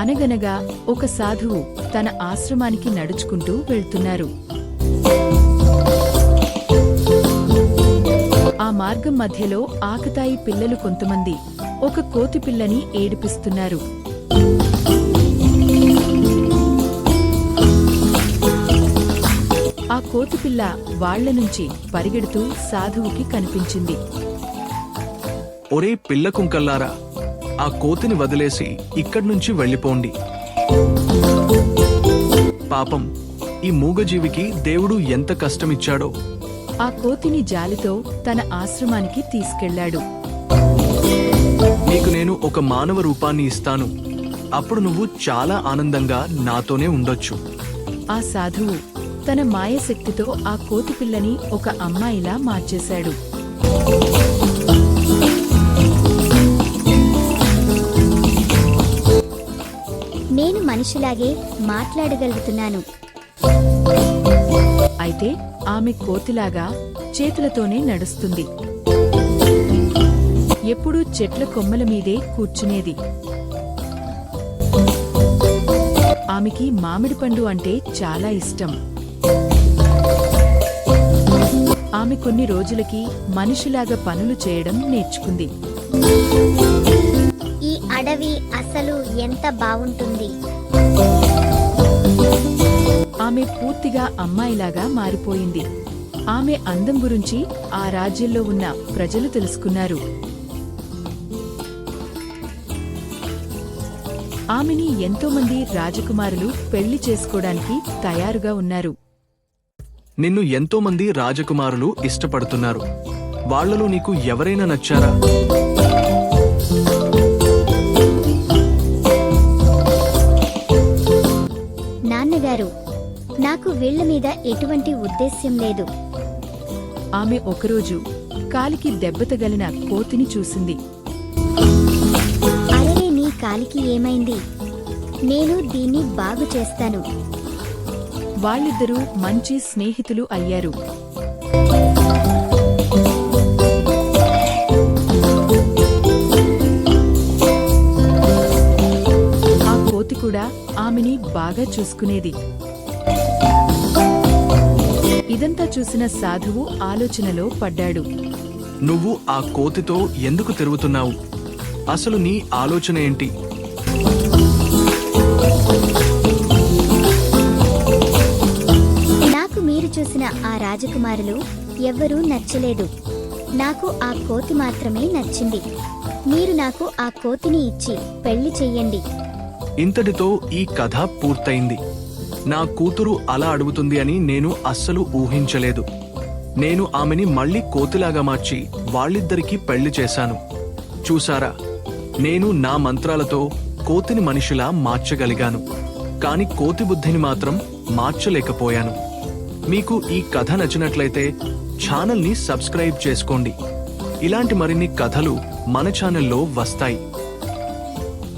అనగనగా ఒక సాధువు తన ఆశ్రమానికి నడుచుకుంటూ వెళ్తున్నారు. ఆ మార్గం మధ్యలో ఆకతాయి పిల్లలు కొంతమంది ఒక కోతి పిల్లని ఏడిపిస్తున్నారు. ఆ కోతిపిల్ల వాళ్ళ నుంచి పరిగెడుతూ సాధువుకి కనిపించింది. ఒరే పిల్ల కుంకల్లారా ఆ కోతిని వదిలేసి ఇక్కడ్నుంచి వెళ్ళిపోండి. పాపం ఈ మూగజీవికి దేవుడు ఎంత కష్టమిచ్చాడో. ఆ కోతిని జాలితో తన ఆశ్రమానికి తీసుకెళ్ళాడు. నీకు నేను ఒక మానవ రూపాన్ని ఇస్తాను. అప్పుడు నువ్వు చాలా ఆనందంగా నాతోనే ఉండొచ్చు. ఆ సాధువు తన మాయశక్తితో ఆ కోతిపిల్లని ఒక అమ్మాయిలా మార్చేశాడు. మనిషిలాగే మాట్లాడగలుగుతున్నాను. అయితే ఆమె కోతిలాగా చేతులతోనే నడుస్తుంది. ఎప్పుడూ చెట్ల కొమ్మల మీదే కూర్చునేది. ఆమెకి మామిడి పండు అంటే చాలా ఇష్టం. ఆమె కొన్ని రోజులకి మనిషిలాగా పనులు చేయడం నేర్చుకుంది. అడవి అసలు ఎంత బావుంటుంది ఆమె పూర్తిగా అమ్మాయిలాగా మారిపోయింది. ఆమె అందం గురించి ఆ రాజ్యంలో ఉన్న ప్రజలు తెలుసుకున్నారు. ఆమెని ఎంతోమంది రాజకుమారులు పెళ్ళి చేసుకోవడానికి తయారుగా ఉన్నారు. నిన్ను ఎంతో మంది రాజకుమారులు ఇష్టపడుతున్నారు. వాళ్ళలో నీకు ఎవరైనా నచ్చారా? నాన్నగారు నాకు వీళ్ళ మీద ఎటువంటి ఉద్దేశ్యం లేదు. ఆమె ఒకరోజు కాలికి దెబ్బ తగలిన కోతిని చూసింది. అరే నీ కాలికి ఏమైంది? నేను దీన్ని బాగు చేస్తాను. వాళ్ళిద్దరూ మంచి స్నేహితులు అయ్యారు. కూడా ఆమెని బాగా చూసుకునేది. ఇదంతా చూసిన సాధువు ఆలోచనలో పడ్డాడు. నువ్వు ఆ కోతితో ఎందుకు తిరుగుతున్నావు? అసలు నీ ఆలోచన ఏంటి? నాకు మీరు చూసిన ఆ రాజకుమారులు ఎవ్వరూ నచ్చలేదు. నాకు ఆ కోతి మాత్రమే నచ్చింది. మీరు నాకు ఆ కోతిని ఇచ్చి పెళ్ళి చెయ్యండి. ఇంతటితో ఈ కథ పూర్తయింది. నా కూతురు అలా అడుగుతుంది అని నేను అస్సలు ఊహించలేదు. నేను ఆమెని మళ్ళీ కోతిలాగా మార్చి వాళ్ళిద్దరికీ పెళ్ళి చేశాను. చూసారా నేను నా మంత్రాలతో కోతిని మనిషిలా మార్చగలిగాను. కాని కోతి బుద్ధిని మాత్రం మార్చలేకపోయాను. మీకు ఈ కథ నచ్చినట్లయితే ఛానల్ని సబ్స్క్రైబ్ చేసుకోండి. ఇలాంటి మరిన్ని కథలు మన ఛానల్లో వస్తాయి.